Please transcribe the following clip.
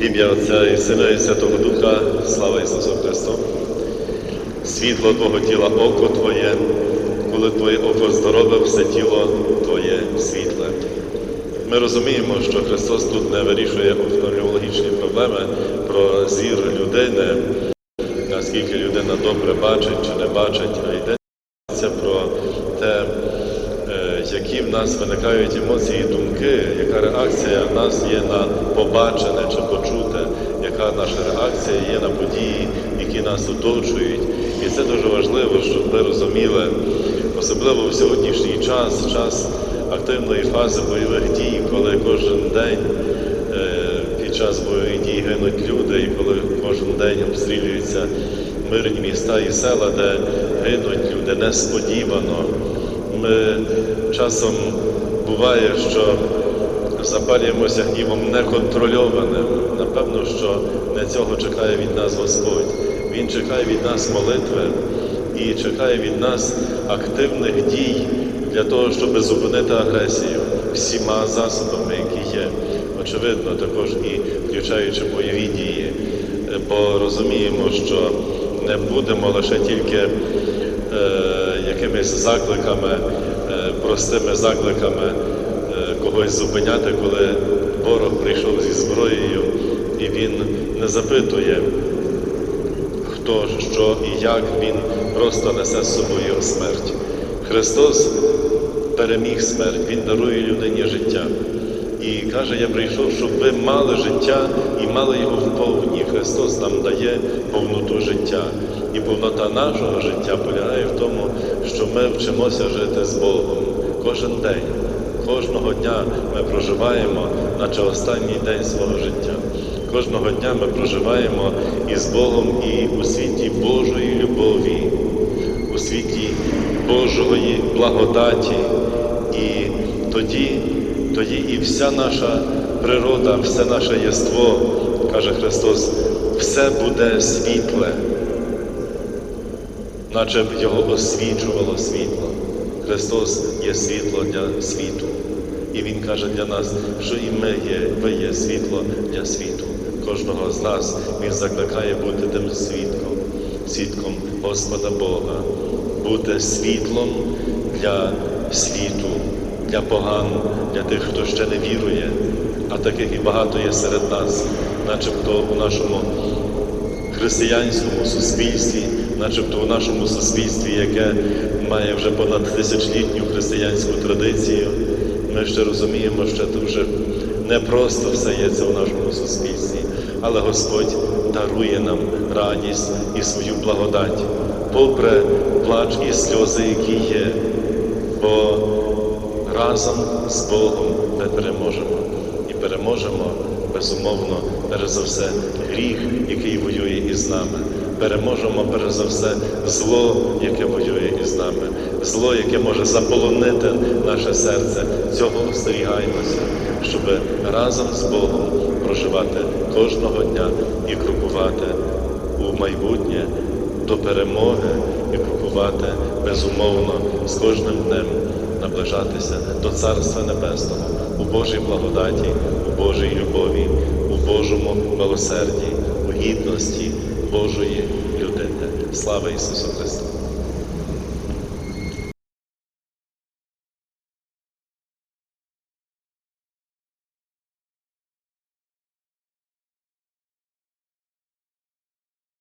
Ім'я Отця і Сина і Святого Духа, слава Ісусу Христу. Світло Твого тіла, око Твоє, коли Твоє око здорове, все тіло Твоє світле. Ми розуміємо, що Христос тут не вирішує офтальмологічні проблеми про зір людини, наскільки людина добре бачить чи не бачить, а йдеться про те, е, які в нас виникають емоції реакція в нас є на побачене чи почуте, яка наша реакція є на події, які нас оточують. І це дуже важливо, щоб ви розуміли, особливо в сьогоднішній час, час активної фази бойових дій, коли кожен день е, під час бойових дій гинуть люди, і коли кожен день обстрілюються мирні міста і села, де гинуть люди несподівано. Ми часом буває, що запалюємося гнівом неконтрольованим. Напевно, що не цього чекає від нас Господь. Він чекає від нас молитви і чекає від нас активних дій для того, щоб зупинити агресію всіма засобами, які є. Очевидно, також і включаючи бойові дії, бо розуміємо, що не будемо лише тільки е, якимись закликами, е, простими закликами когось зупиняти, коли ворог прийшов зі зброєю, і він не запитує, хто, що і як він просто несе з собою смерть. Христос переміг смерть, Він дарує людині життя. І каже, я прийшов, щоб ви мали життя і мали його вповні. Христос нам дає повноту життя. І повнота нашого життя полягає в тому, що ми вчимося жити з Богом кожен день. Кожного дня ми проживаємо, наче останній день свого життя. Кожного дня ми проживаємо із Богом і у світі Божої любові, у світі Божої благодаті. І тоді, тоді і вся наша природа, все наше єство, каже Христос, все буде світле, наче б його освічувало світло. Христос є світло для світу. І Він каже для нас, що і ми є, ви є світло для світу. Кожного з нас Він закликає бути тим свідком, свідком Господа Бога, бути світлом для світу, для поган, для тих, хто ще не вірує, а таких і багато є серед нас, начебто у нашому християнському суспільстві, начебто у нашому суспільстві, яке має вже понад тисячолітню християнську традицію, ми ще розуміємо, що дуже непросто все є це у нашому суспільстві, але Господь дарує нам радість і свою благодать, попри плач і сльози, які є, бо разом з Богом ми переможемо. І переможемо безумовно, перш за все, гріх, який воює із нами. Переможемо перш за все зло, яке воює із нами, зло, яке може заполонити наше серце. Цього остерігаємося, щоб разом з Богом проживати кожного дня і крокувати у майбутнє до перемоги і крокувати безумовно з кожним днем наближатися до Царства Небесного у Божій благодаті, у Божій любові, у Божому милосерді, у гідності Божої людини. Слава Ісусу Христу!